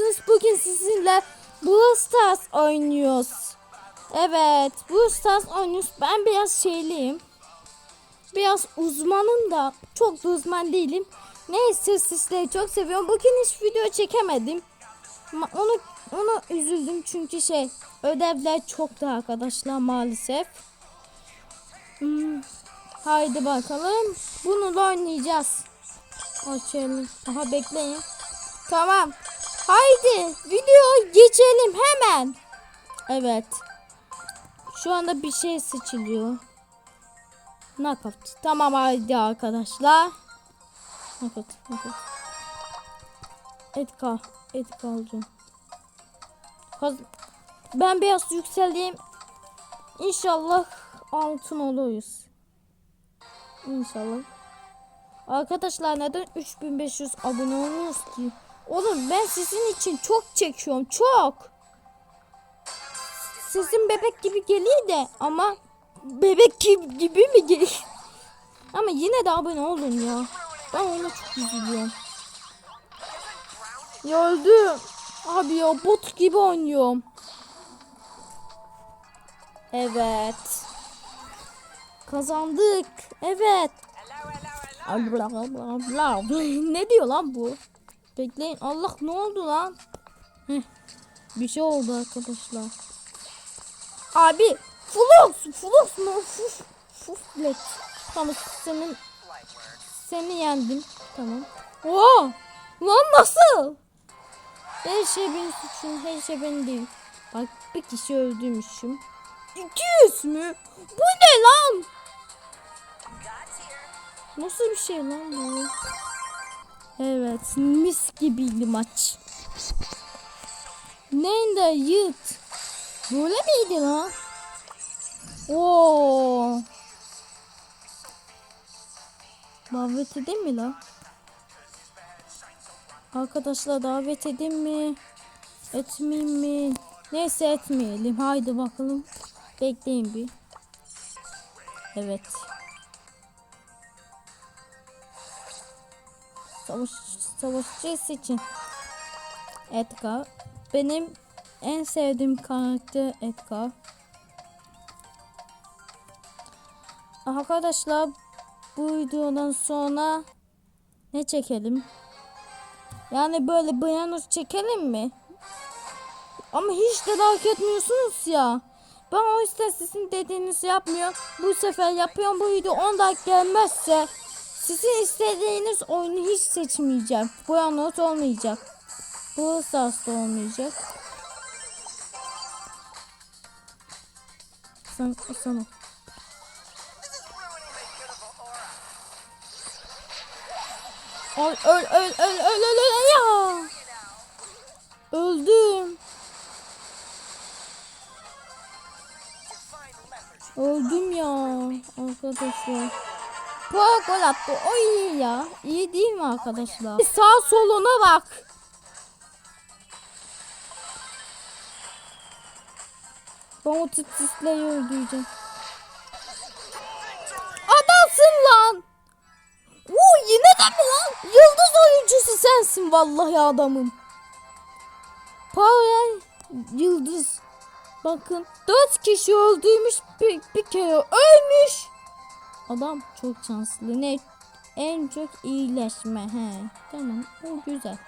nasılsınız? Bugün sizinle Brawl Stars oynuyoruz. Evet, Brawl Stars oynuyoruz. Ben biraz şeyliyim. Biraz uzmanım da çok da uzman değilim. Neyse sizleri çok seviyorum. Bugün hiç video çekemedim. Ama onu onu üzüldüm çünkü şey ödevler çoktu arkadaşlar maalesef. Hmm, haydi bakalım. Bunu da oynayacağız. Açalım. Aha bekleyin. Tamam. Haydi video geçelim hemen. Evet. Şu anda bir şey seçiliyor. Knockout. Tamam haydi arkadaşlar. Knockout. Knockout. Etka olacağım. Kaz- Ben biraz yükseleyim. İnşallah altın oluruz. İnşallah. Arkadaşlar neden 3500 abone olmuyoruz ki? Oğlum ben sizin için çok çekiyorum çok. Sizin bebek gibi geliyor de ama bebek gibi, mi geliyor? Ama yine de abone olun ya. Ben ona çok üzülüyorum. Ya öldüm. Abi ya bot gibi oynuyorum. Evet. Kazandık. Evet. Bla bla bla. ne diyor lan bu? Bekleyin. Allah ne oldu lan? Heh. Bir şey oldu arkadaşlar. Abi Flux Flux mu? Fuf Fuflet. Tamam senin seni yendim. Tamam. Oo! Lan nasıl? Her şey benim suçum. Her şey benim değil. Bak bir kişi öldürmüşüm. 200 mü? Bu ne lan? Nasıl bir şey lan bu? Evet, mis gibiydi maç. Neydi yıt? Böyle miydi lan? Oo. Davet edeyim mi lan? Arkadaşlar davet edeyim mi? Etmeyeyim mi? Neyse etmeyelim. Haydi bakalım. Bekleyin bir. Evet. Savaş, savaşçısı için. Edgar. Benim en sevdiğim karakter Edgar. Arkadaşlar bu videodan sonra ne çekelim? Yani böyle Bayanos çekelim mi? Ama hiç de fark etmiyorsunuz ya. Ben o yüzden sizin dediğinizi yapmıyorum. Bu sefer yapıyorum. Bu video 10 dakika gelmezse sizin istediğiniz oyunu hiç seçmeyeceğim. Bayanos olmayacak. Bu da olmayacak. Sen, sana. Öl öl öl öl öl öl öl ya. Öldüm. Öldüm ya arkadaşlar. Bu gol attı. O iyi ya. İyi değil mi arkadaşlar? Sağ soluna bak. Ben o titsizleri öldüreceğim. Adamsın lan. Oo yine de mi lan? Yıldız oyuncusu sensin vallahi adamım. Power yıldız. Bakın dört kişi öldürmüş bir, bir kere ölmüş. Adam çok şanslı. Ne? En çok iyileşme. He. Tamam. O güzel.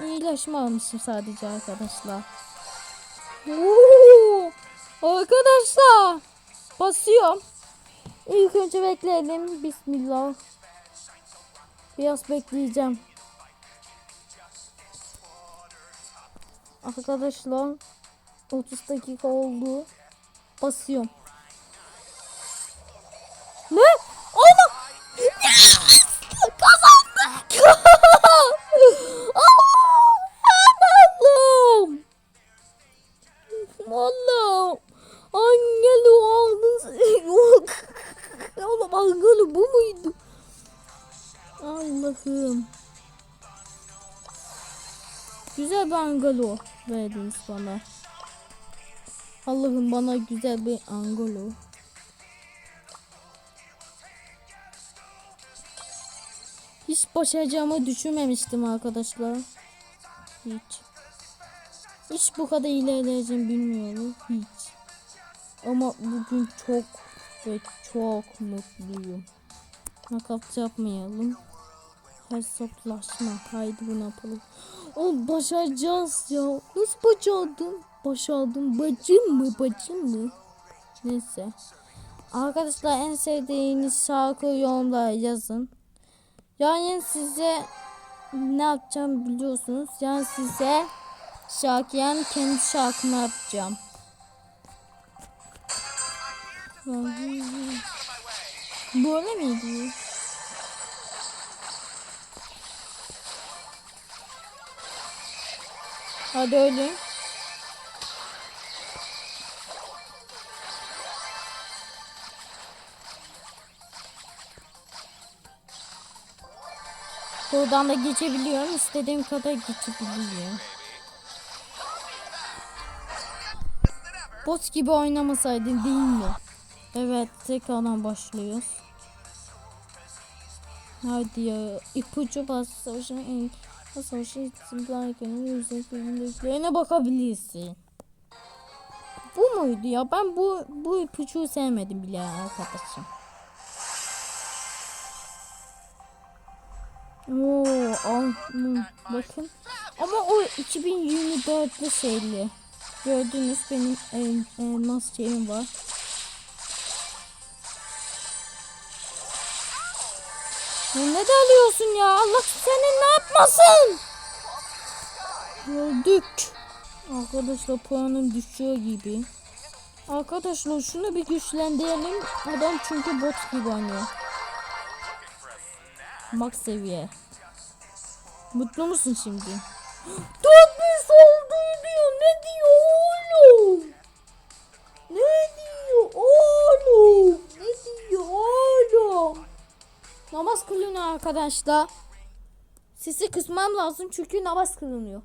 İyileşme almışım sadece arkadaşlar. Oo! Arkadaşlar. Basıyorum. İlk önce bekleyelim. Bismillah. Biraz bekleyeceğim. Arkadaşlar 30 dakika oldu. Basıyorum. Allah'ım! Angelo aldın. Oğlum Angelo bu muydu? Allah'ım. Güzel bir angalo verdiniz bana. Allah'ım bana güzel bir angalo. Hiç başaracağımı düşünmemiştim arkadaşlar. Hiç. Hiç bu kadar ilerleyeceğim bilmiyorum. Hiç. Ama bugün çok ve çok mutluyum. Nakavt yapmayalım. Hesaplaşma. Haydi bunu yapalım. O başaracağız ya. Nasıl başardın? Başardım. Bacım mı? Bacım mı? Neyse. Arkadaşlar en sevdiğiniz şarkı yorumlara yazın. Yani size ne yapacağım biliyorsunuz. Yani size şarkı yani kendi şarkımı yapacağım. Böyle miydi? Hadi öyle. Buradan da geçebiliyorum. İstediğim kadar geçebiliyorum. Bot gibi oynamasaydım değil mi? Evet tekrardan başlıyoruz. Hadi ya ipucu bas savaşın en savaşı isimlerken yüzdekilerine bakabilirsin. Bu muydu ya? Ben bu bu ipucuyu sevmedim bile arkadaşım. Oo, al, bakın. Ama o 2024'lü şeyli. Gördünüz benim el, elmas şeyim var. Ya ne de alıyorsun ya? Allah senin ne yapmasın? Öldük. Arkadaşlar puanım düşüyor gibi. Arkadaşlar şunu bir güçlendirelim. Adam çünkü bot gibi oynuyor. Max seviye. Mutlu musun şimdi? Dönmüş oldu diyor. Ne diyor? Ne diyor oğlum? Ne diyor oğlum? Namaz kılıyor arkadaşlar. Sesi kısmam lazım çünkü namaz kılınıyor.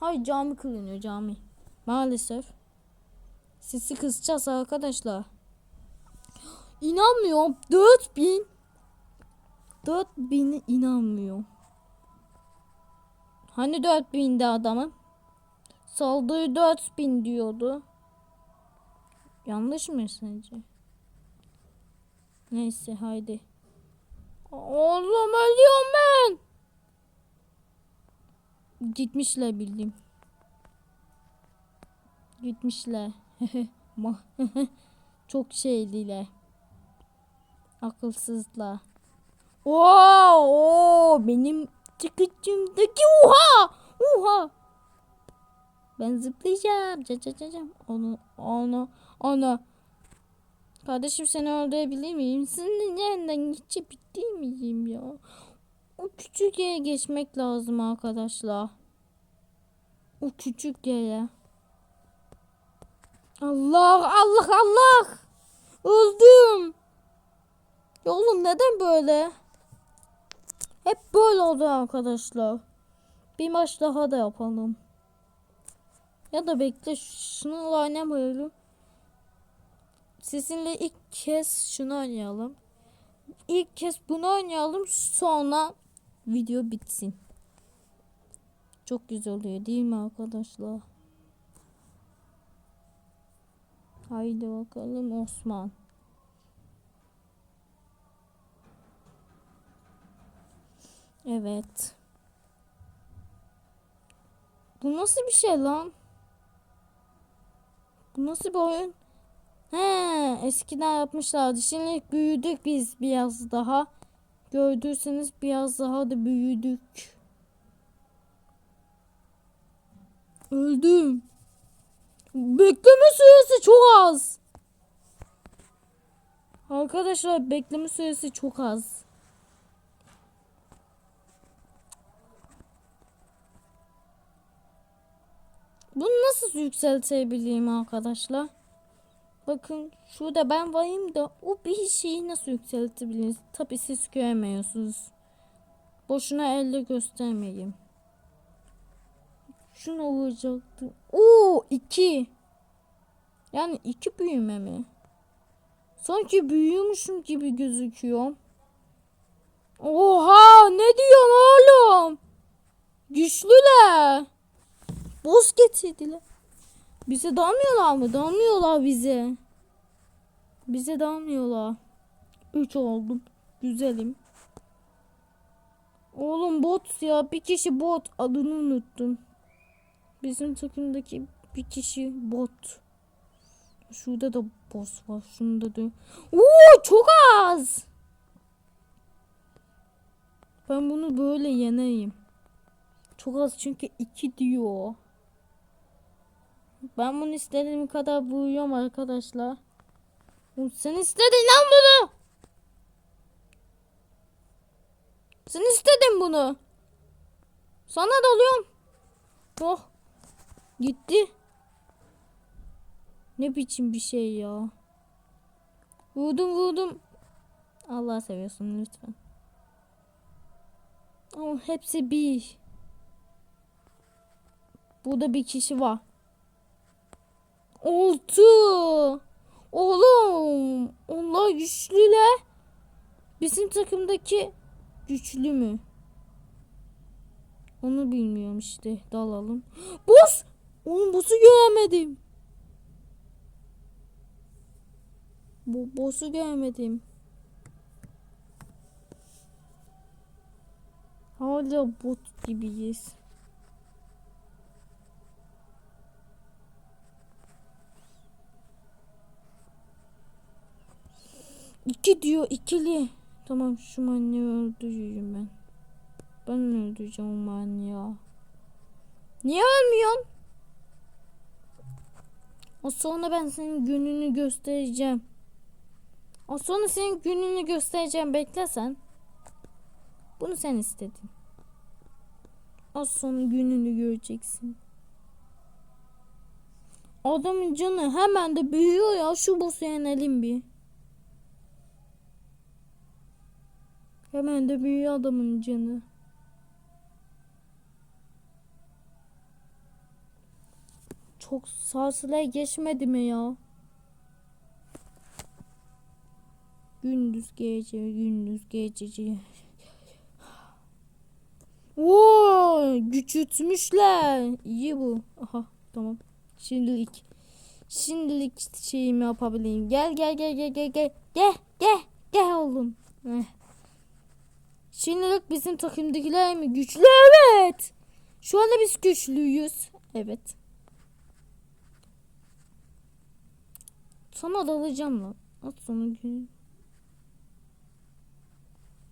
Hayır cami kılınıyor cami. Maalesef. Sesi kısacağız arkadaşlar. İnanmıyorum. 4000 4000'e inanmıyorum. Hani 4000'de adamın? Saldığı 4000 diyordu. Yanlış mı sence? Neyse haydi. Oğlum ölüyorum ben. Gitmişler bildim. Gitmişler. Çok şeydiler. Akılsızlar. Oo, oo benim çıkıcımdaki oha! Oha! Ben zıplayacağım. Ca ca ca ca. Onu onu onu. Kardeşim seni öldürebilir miyim? Senin yanından geçebilir miyim ya? O küçük yere geçmek lazım arkadaşlar. O küçük yere. Allah Allah Allah. Öldüm. Ya oğlum neden böyle? Hep böyle oldu arkadaşlar. Bir maç daha da yapalım. Ya da bekle şunu oynamayalım. Sizinle ilk kez şunu oynayalım. İlk kez bunu oynayalım sonra video bitsin. Çok güzel oluyor değil mi arkadaşlar? Haydi bakalım Osman. Evet. Bu nasıl bir şey lan? Bu nasıl bir oyun? He, eskiden yapmışlardı. Şimdi büyüdük biz biraz daha. Gördüyseniz biraz daha da büyüdük. Öldüm. Bekleme süresi çok az. Arkadaşlar bekleme süresi çok az. Bunu nasıl yükseltebileyim arkadaşlar? Bakın şurada ben varayım da o bir şeyi nasıl yükseltebiliriz? Tabi siz göremiyorsunuz. Boşuna elde göstermeyeyim. Şunu vuracaktım. Oo iki. Yani iki büyüme mi? Sanki büyüyormuşum gibi gözüküyor. Oha ne diyorsun oğlum? Güçlüler. boss getirdiler. Bize dalmıyorlar mı? Dalmıyorlar bize. Bize dalmıyorlar. 3 oldum. Güzelim. Oğlum bot ya. Bir kişi bot. Adını unuttum. Bizim takımdaki bir kişi bot. Şurada da boss var. Şunda da. Oo çok az. Ben bunu böyle yeneyim. Çok az çünkü 2 diyor. Ben bunu istediğim kadar buyuyorum arkadaşlar. Sen istedin lan bunu. Sen istedin bunu. Sana dalıyorum. Oh. Gitti. Ne biçim bir şey ya. Vurdum vurdum. Allah seviyorsun lütfen. Ama hepsi bir. Burada bir kişi var. Oldu. Oğlum. Onlar güçlüler. Bizim takımdaki güçlü mü? Onu bilmiyorum işte. Dalalım. Boss. Oğlum boss'u göremedim. Bu boss'u görmedim. Hala bot gibiyiz. İki diyor ikili. Tamam şu manyağı öldüreceğim ben. Ben öldüreceğim o manyağı. Niye ölmüyorsun? O sonra ben senin gününü göstereceğim. O sonra senin gününü göstereceğim. Bekle sen. Bunu sen istedin. Az sonra gününü göreceksin. Adamın canı hemen de büyüyor ya. Şu boss'u yenelim bir. Hemen de büyüyor adamın canı. Çok sarsılaya geçmedi mi ya? Gündüz gece, gündüz gece. Oo, güçütmüşler. İyi bu. Aha, tamam. Şimdilik. Şimdilik şeyimi yapabileyim. Gel gel gel gel gel gel. Gel gel gel oğlum. Heh. Şimdilik bizim takımdakiler mi güçlü? Evet. Şu anda biz güçlüyüz. Evet. Sana dalacağım lan. At sonu gün.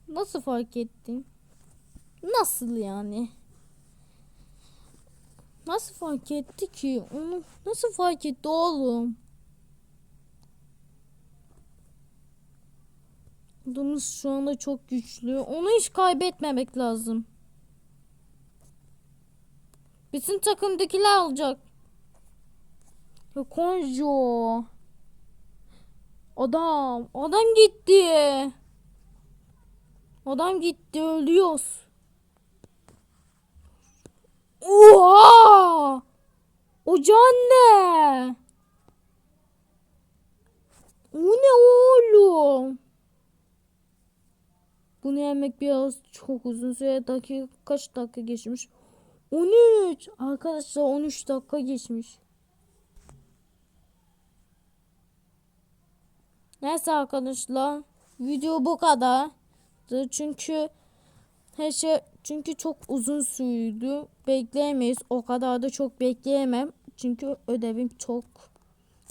Nasıl fark ettin? Nasıl yani? Nasıl fark etti ki? Onu nasıl fark etti oğlum? Adamız şu anda çok güçlü. Onu hiç kaybetmemek lazım. Bütün takımdakiler alacak. Konjo. Adam. Adam gitti. Adam gitti. Ölüyoruz. Oha! O can ne? O ne oğlum? Bunu yemek biraz çok uzun süre dakika kaç dakika geçmiş? 13. Arkadaşlar 13 dakika geçmiş. Neyse arkadaşlar video bu kadar. Çünkü her şey çünkü çok uzun sürdü. Bekleyemeyiz. O kadar da çok bekleyemem. Çünkü ödevim çok.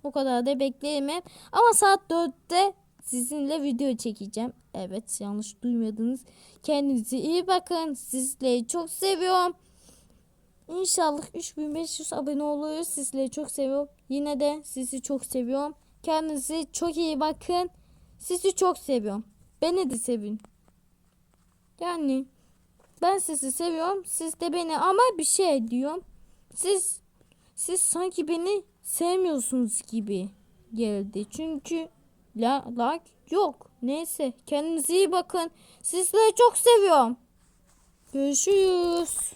O kadar da bekleyemem. Ama saat 4'te sizinle video çekeceğim. Evet yanlış duymadınız. Kendinize iyi bakın. Sizleri çok seviyorum. İnşallah 3500 abone oluruz. Sizleri çok seviyorum. Yine de sizi çok seviyorum. Kendinize çok iyi bakın. Sizi çok seviyorum. Beni de sevin. Yani ben sizi seviyorum. Siz de beni ama bir şey diyorum. Siz siz sanki beni sevmiyorsunuz gibi geldi. Çünkü la like yok. Neyse kendinize iyi bakın. Sizleri çok seviyorum. Görüşürüz.